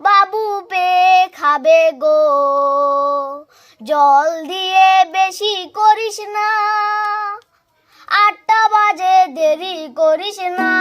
বাবু pay খাবে গো। জল দিয়ে বেশি করিস না। আটটা বাজে দেরি করিস না।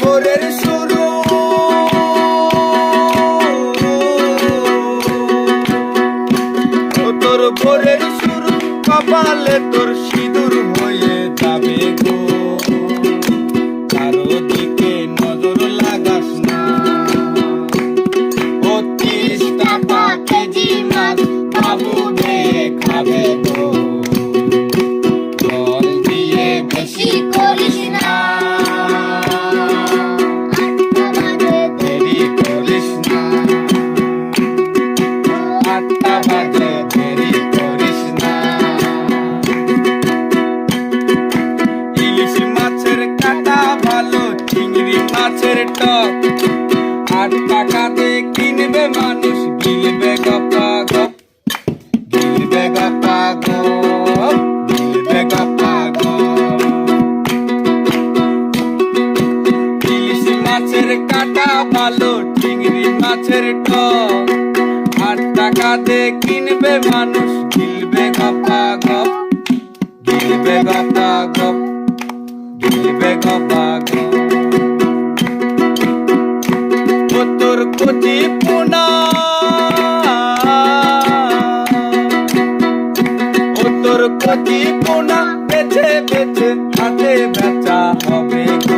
ভোরের শুরু। তোর ভোরের শুরু কপালে তোর সিঁদুর হয়ে যাবে গো। কারও মাছের টক আট টাকাতে কিনবে মানুষ, গিলবে গপা গপ। মাছের কাটা ভালো, চিংড়ি মাছের টক। আট টাকাতে কিনবে মানুষ, গিলবে গপা গপ। গিলবে গপা গপ। তোর কচি পুনা। ও তোর কচি পুনা। বেছে বেছে হাতে বেচা হবে গো।